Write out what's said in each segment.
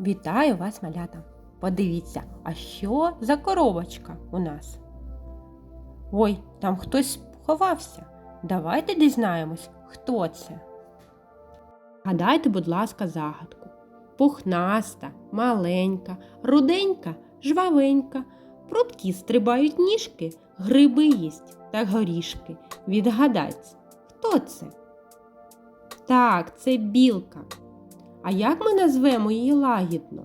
Вітаю вас, малята! Подивіться, а що за коробочка у нас? Ой, там хтось ховався. Давайте дізнаємось, хто це. Гадайте, будь ласка, загадку. Пухнаста, маленька, руденька, жвавенька. Прудкі стрибають ніжки, гриби їсть та горішки. Відгадайте, хто це? Так, це білка. А як ми назвемо її лагідно?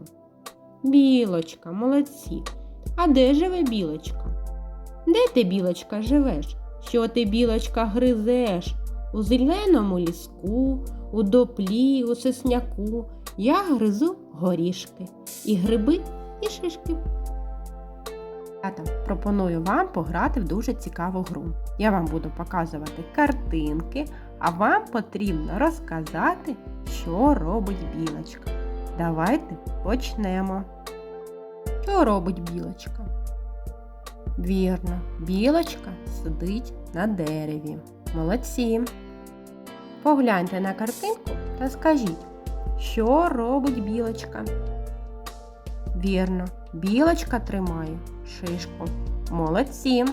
Білочка, молодці. А де живе білочка? Де ти, білочка, живеш? Що ти, білочка, гризеш? У зеленому ліску, у доплі, у сосняку. Я гризу горішки, і гриби, і шишки. Пропоную вам пограти в дуже цікаву гру. Я вам буду показувати картинки, а вам потрібно розказати, що робить білочка. Давайте почнемо. Що робить білочка? Вірно, білочка сидить на дереві. Молодці. Погляньте на картинку та скажіть, що робить білочка? Вірно, білочка тримає шишку. Молодці.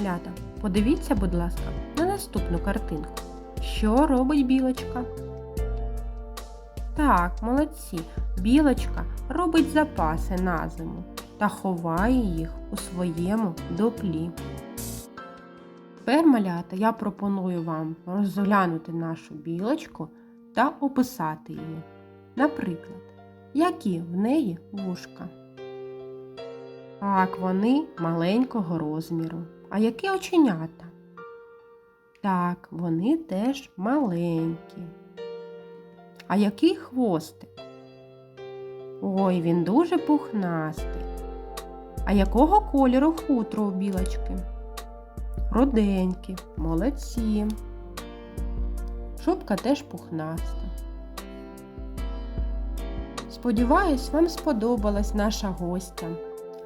Лята, подивіться, будь ласка, на наступну картинку. Що робить білочка? Так, молодці. Білочка робить запаси на зиму та ховає їх у своєму доплі. Тепер, малята, я пропоную вам розглянути нашу білочку та описати її. Наприклад, які в неї вушка. Так, вони маленького розміру. А які оченята? Так, вони теж маленькі. А який хвостик? Ой, він дуже пухнастий. А якого кольору хутро у білочки? Руденькі, молодці. Шубка теж пухнаста. Сподіваюсь, вам сподобалась наша гостя,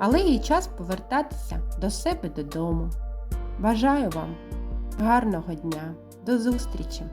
але є час повертатися до себе додому. Бажаю вам гарного дня. До зустрічі!